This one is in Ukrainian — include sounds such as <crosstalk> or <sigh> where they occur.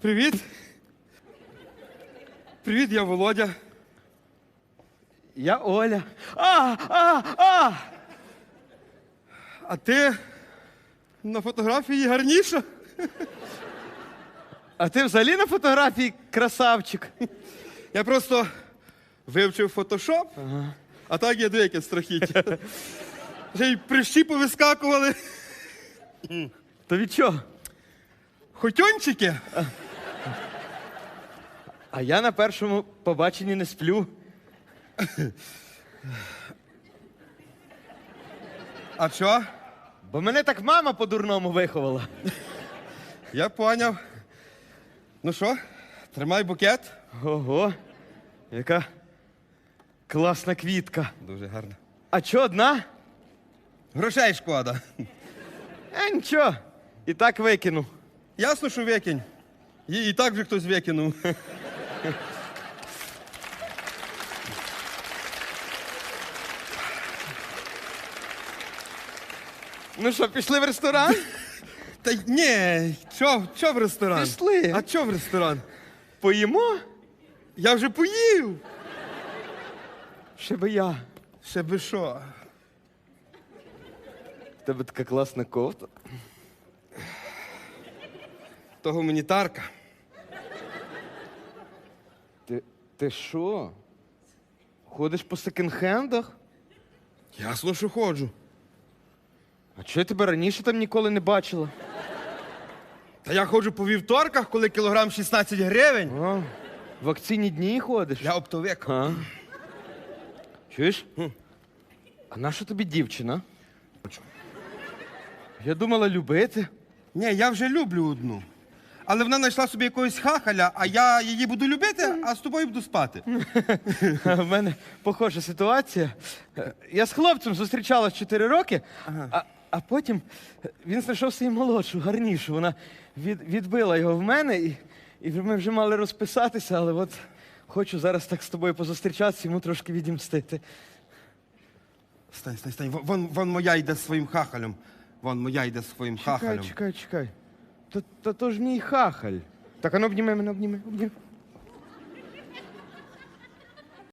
Привіт. Привіт, я Володя. Я Оля. А, а, а! А ти на фотографії гарніша. А ти взагалі на фотографії красавчик. Я просто вивчив фотошоп, а так я деяке страхіття. Вже й прищі повискакували. То від чого? Хотьончики. А я на першому побаченні не сплю. А що? Бо мене так мама по-дурному виховала. Я поняв. Ну що, тримай букет. Ого, яка класна квітка. Дуже гарно. А чо одна? Грошей шкода. Е, нічого. І так викину. Ясно, що викинь. І, і так вже хтось викинув. Ну що, пішли в ресторан? <laughs> Та ні, чо, чо в ресторан? Пішли. А чо в ресторан? Поїмо? Я вже поїв. Ще би я. Ще би що. В тебе така класна кофта. То гуманітарка. Ти, ти що? Ходиш по секонд-хендах? Ясно, що ходжу. А чого я тебе раніше там ніколи не бачила? Та я ходжу по вівторках, коли кілограм 16 гривень. А, в акційні дні ходиш? Я оптовик. А? Чуєш? А наша тобі дівчина? Я думала любити. Ні, я вже люблю одну. Але вона знайшла собі якогось хахаля, а я її буду любити, а з тобою буду спати. <laughs> В мене похожа ситуація. Я з хлопцем зустрічалась 4 роки, а, а потім він знайшов свою молодшу, гарнішу. Вона від, відбила його в мене, і, і ми вже мали розписатися, але от хочу зараз так з тобою позустрічатися, йому трошки відімстити. Стань, стань, стань. Вон, вон моя йде з своїм хахалем. Вон моя йде з своїм Чекай, хахалем. чекай, чекай. Та, та то ж мій хахаль. Так, а ну обніми мене, обніми, обніми.